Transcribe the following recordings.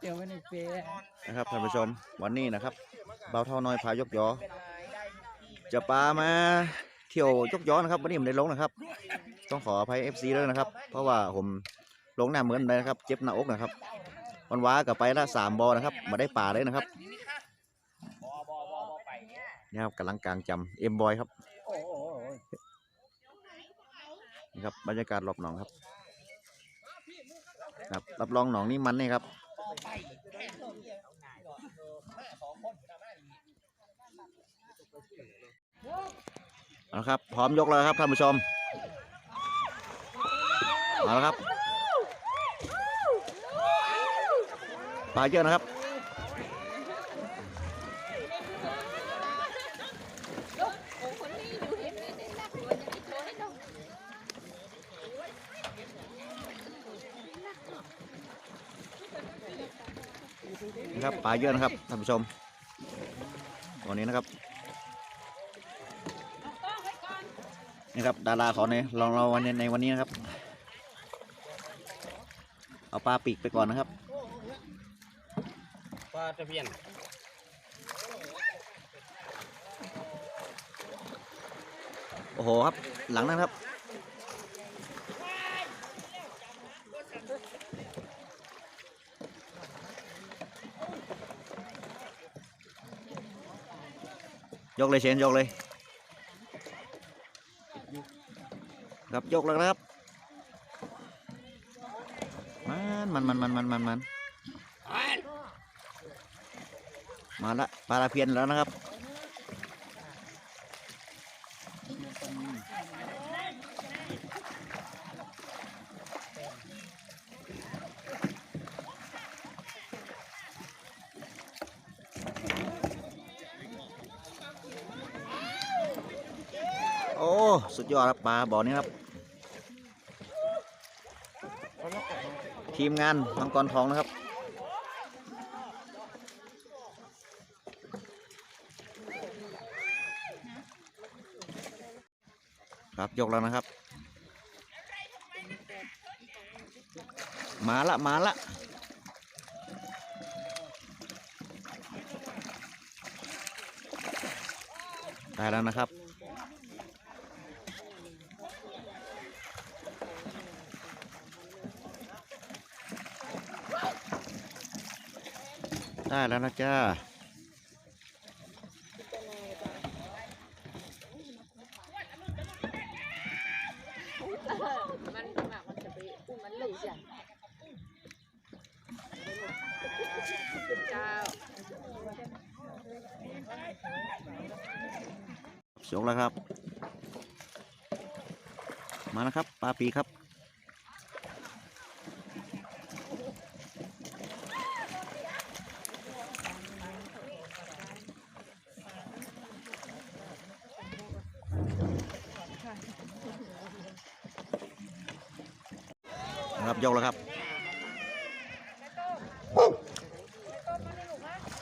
เตียวไว้ในเปย์นะครับท่านผู้ชมวันนี้นะครับเบาเท่าน้อยพายกยอ จะปามาเที่ยวยกยอนะครับวันนี้ผมได้ลงนะครับ ต้องขออภัย FC ด้วยนะครับ เพราะว่าผมลงหน้าเหมือนเลยนะครับ เจ็บหน้าอกนะครับวันว้ากับไปละสามบอนะครับมาได้ป่าเลยนะครับนี่ครับกำลังกลางจำเอ็มบอยครับนี่ครับบรรยากาศรอบหนองครับครับรับรองหนองนี่มันนี่ครับ เอาละครับ พร้อมยกแล้วครับท่านผู้ชมมาแล้วครับปลาเยอะนะครับ ครับปลาเยอะนะครับท่านผู้ชมวันนี้นะครับนี่ครับดาราขอในลองเราวันนี้ในวันนี้นะครับ เอาปลาปีกไปก่อนนะครับปลาตะเพียนโอ้โหครับ หลังนั้นครับ ยกเลยเชนยกเลย ครับยกแล้วนะครับ มันมันมันมันมันมันมันมาละปลาตะเพียนแล้วนะครับ อ้สุดยอดครับปลาบ่อนี้ครับ ทีมงานมังกรทองนะครับครับยกแล้วนะครับ มาละมาละได้แล้วนะครับ ได้แล้วนะจ้ามันหมากมันจะไปอุ้มมันเลยจ้ะเจ้ายกแล้วครับ มานะครับปลาปีครับ นะครับ ยกแล้วครับ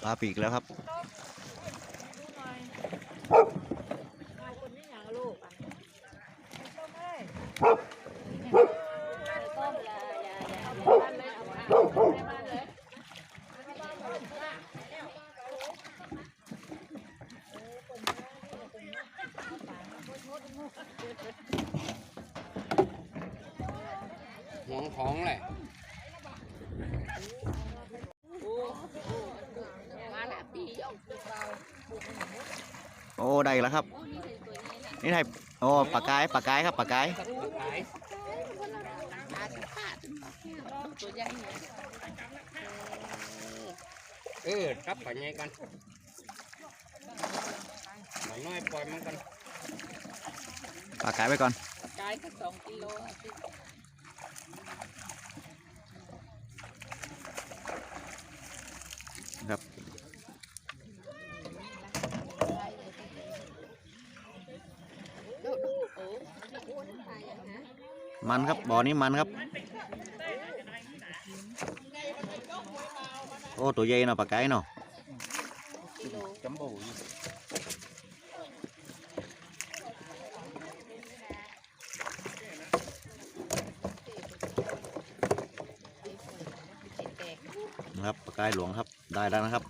ปลาปีกแล้วครับ คนไม่อยากลูกอะต้มเลยอย่าอย่าอย่าทำเลยเอามาเอามาเลยหวงของแหละมาละปียกโอ้ได้แล้วครับ นี่ไทยโอ้ปลากายปลากายครับปลากายขายอาสิป้าตัวใหญ่เนี่ยเออครับไปไงกันหน่อยน้อยปล่อยมันกันปลากายไปก่อนกายก็สองกิโล ครับมันครับบ่อนี้มันครับ โอ้ตัวใหญ่เนาะปลากายเนาะ กิโล จำบูอยู่ แตก ค นะครับปลากายหลวงครับได้แล้วนะครับ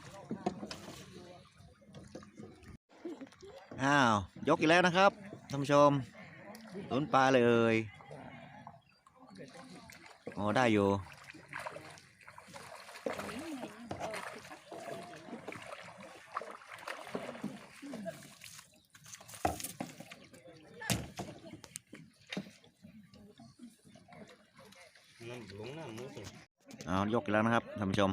อ้าวยกอีกแล้วนะครับท่านผู้ชมลุ้นปลาเลยโอ้ได้อยู่นั่นหลงน้ามือสิ เอายกอีกแล้วนะครับท่านผู้ชม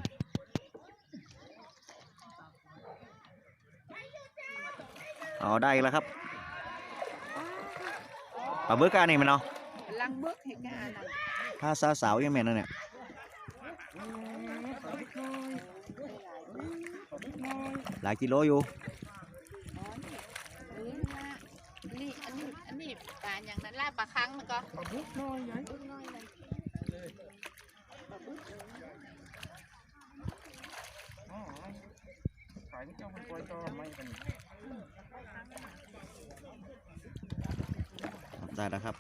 เอาได้อีกแล้วครับปลาเบิกกานี่มันเอาลังเบิกให้กาน่ะถ้าสาวสาวๆยังแม่นนะเนี่ยหลายกิโลอยู่นี่อันนี้อันนี้ปลาอย่างนั้นลาบปลาคังมันก็ปลาบึกน้อยปลาบึกน้อยเลยปลาบึก ขายเจ้าคนปล่อยต่อไม่กันได้แล้วครับ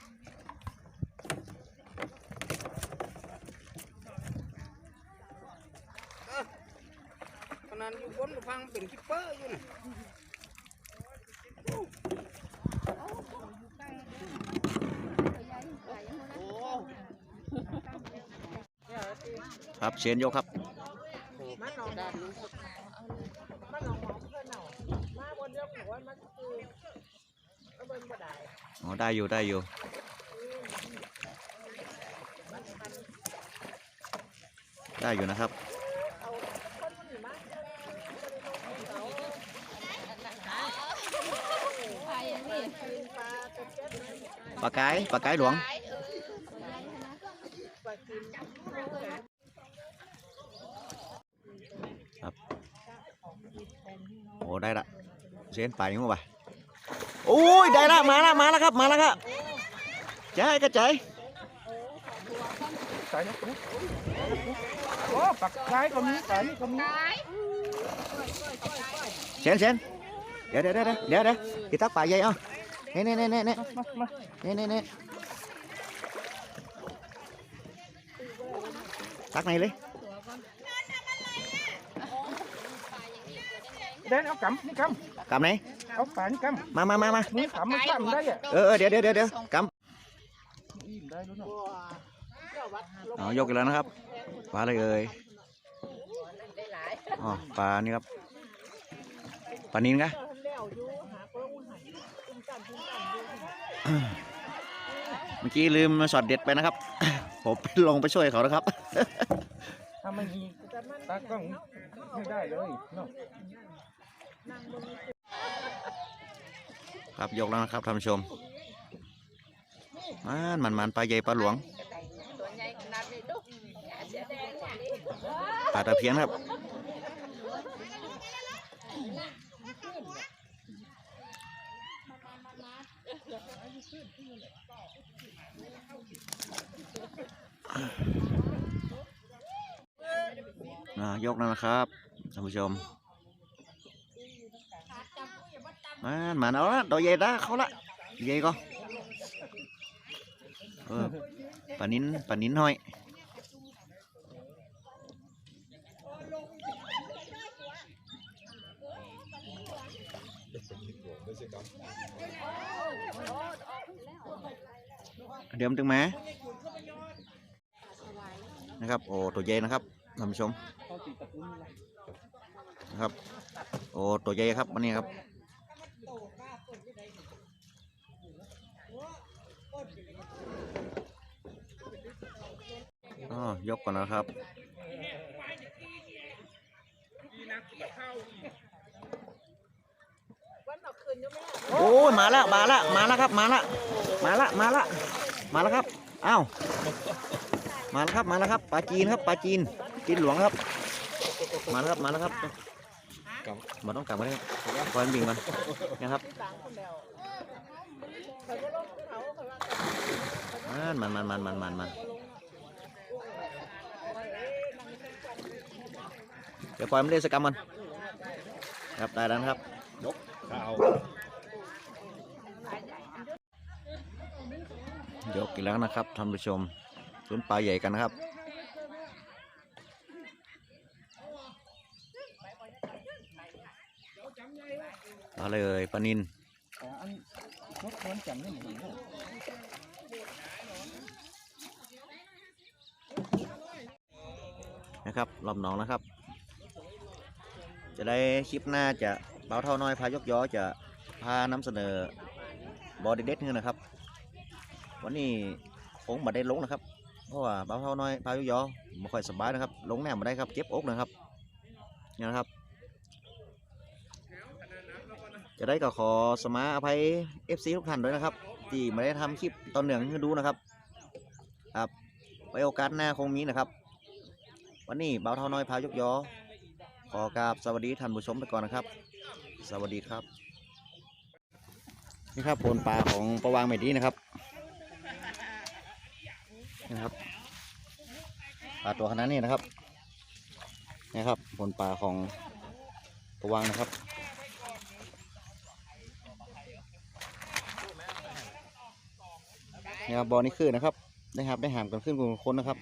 ขนาดอยู่บนฟังเป็นคิปเปอร์อยู่น่ะโอ้ครับเชนยกครับ ด้านนู้น อ๋อได้อยู่ได้อยู่ได้อยู่นะครับปลาอย่ปลาไกายปลากายหลวงโอ้ได้ละเชนไปยังไงวะ โอ้ยได้ละมาละมาละครับมาละครับใจายกระจายขายนะโอ้ปักขายก็มีขายนี่ก็มีเชนเชนเดี๋ยวเดี๋ยวเดี๋ยวเดี๋ยวเดี๋ยวพี่ตักปลาใหญ่เอาเน่เน่เน่เน่เน่มามาเน่เน่เน่ตักไหนเลยเดินเอากำนี่กกำไหนำ เอาฝานกมามามามาำมือกำมันกำได้อะเออเออเดี๋ยวเดี๋ยวเดี๋ยวเดี๋ยวกอิ่มได้แล้วเนาะำเอายกอีกแล้วนะครับปลาอะไรเอ่ยอ๋อปลานี่ครับปลานินกะเมื่อกี้ลืมช็อตเด็ดไปนะครับ ผมลงไปช่วยเขานะครับถ้าไม่มีตากล้องไม่ได้เลยเนาะ ครับยกแล้วนะครับท่านผู้ชมมันมันมันปลาใหญ่ปลาหลวงตัวใหญ่ขนาดนี้ลูกเสียแดงกว่านี้ปลาตะเพียนครับอ่ายกแล้วนะครับท่านผู้ชม มันมันเอาละตัวใหญ่ละเขาละใหญ่ก็เออปานิ้นปานิ้นห้อยเดี๋ยวมันถึงมานะครับ โอ้ตัวใหญ่นะครับท่านผู้ชมนะครับ โอ้ตัวใหญ่ครับวันนี้ครับ อ๋อยกก่อนนะครับโอ้ยมาแล้วมาแล้วมาแล้วครับ มาแล้วมาแล้วมาแล้วมาแล้วครับอ้าวมาแล้วครับมาแล้วครับปลาจีนครับปลาจีนจีนหลวงครับ มาแล้วครับมาแล้วครับ มาต้องกลับมาเลยครับคอยมันบิงก่อนนะครับมันมันมันมันมันมันมันเดี๋ยวปล่อยมันเล่นสกรรมมันครับได้แล้วนะครับข้าวยกอีกแล้วนะครับท่านผู้ชมลุ้นปลาใหญ่กันนะครับ มาเลยปลานินนรถครจำได้เหมือนกันนะครับรอบหนองนะครับ จะได้คลิปหน้าจะเบาเท่าน้อยพายกย้อจะพานำเสนอบอดเด็ดๆนี่นะครับ วันนี้คงมาได้ลงนะครับ เพราะว่าเบาเท่าน้อยพายกย้อไม่ค่อยสบายนะครับ ลงแน่มาได้ครับเจ็บอกนะครับนี่นะครับ จะได้ก็ขอสมาอภัย FC ทุกท่านด้วยนะครับ ที่ไม่ได้ทำคลิปตอนเหนืองให้ดูนะครับ ครับไว้โอกาสหน้าคงมีนะครับ วันนี้เบาเท่าน้อยพายกยอ ขอกราบสวัสดีท่านผู้ชมไปก่อนนะครับ สวัสดีครับ นี่ครับผลปลาของประวางเมดีนะครับนี่นะครับปลาตัวขนาดนี้นะครับนี่ครับผลปลาของประวางนะครับ นี่ครับบอลนี่ขึ้นนะครับได้ครับได้หามกันขึ้นกับคนนะครับ